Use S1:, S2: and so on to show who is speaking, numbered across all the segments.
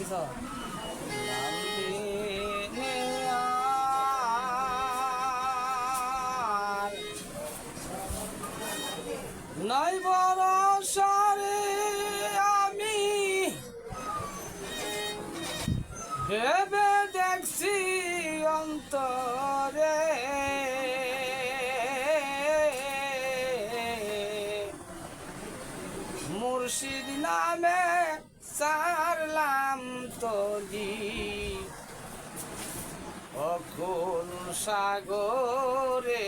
S1: দিছ
S2: নাই বরসারে আমি ভেবে দেখছি অন্তরে মুর্শিদ নামে সারলাম তলি। অকুল সাগরে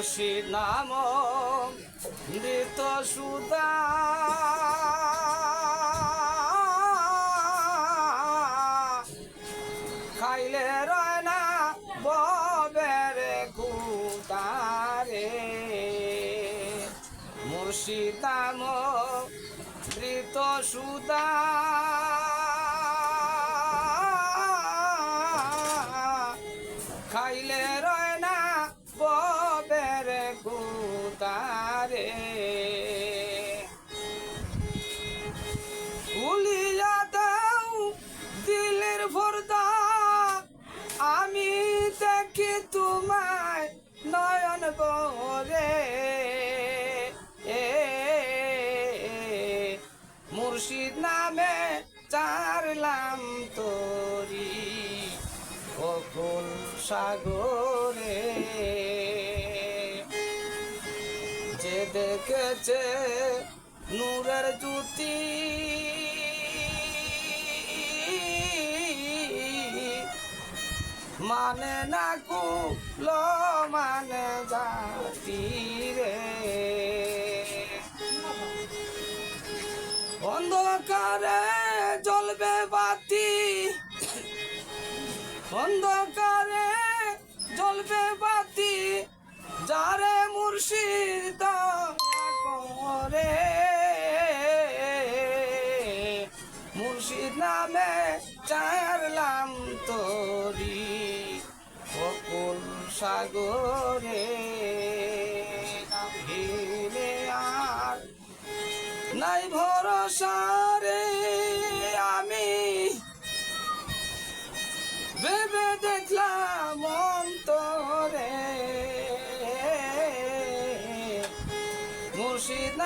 S2: মুর্শিদ নাম মৃত সুদা খাইলে রয় না ববের কুতারে। মুর্শিদ নাম মৃত সুদা চারলাম তোরি অকুল সাগরে? যে দেখেছে নূরের জ্যোতি মানে না কুল মানে জাতি রে। অন্ধকারে অন্ধকারে জ্বলবে বাতি, যারে মুর্শিদ করে মুর্শিদ নামে চারলাম তোরি অকুল সাগরে। আর নাই ভরসা রে। দেখলাম অন্তরে। মুর্শিদ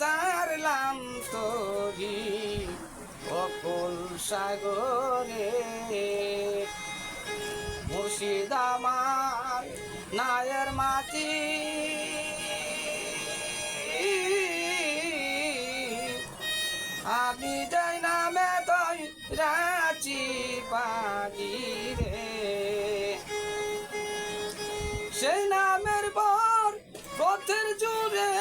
S2: চারলাম তোরি অকুল সাগরে। মুর্শিদ আমার নায়ের মাটি। আমি পথের জুড়ে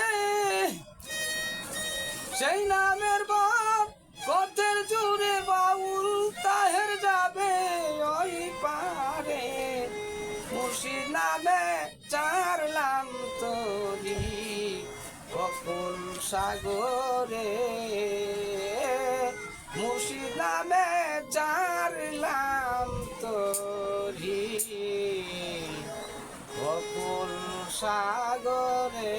S2: সেই নামের পথের জুড়ে বাউল তাহের যাবে ওই পারে মুর্শিদ নামে চারলাম তোরি অকুল সাগরে। মুর্শিদ নামে চারলাম সাগরে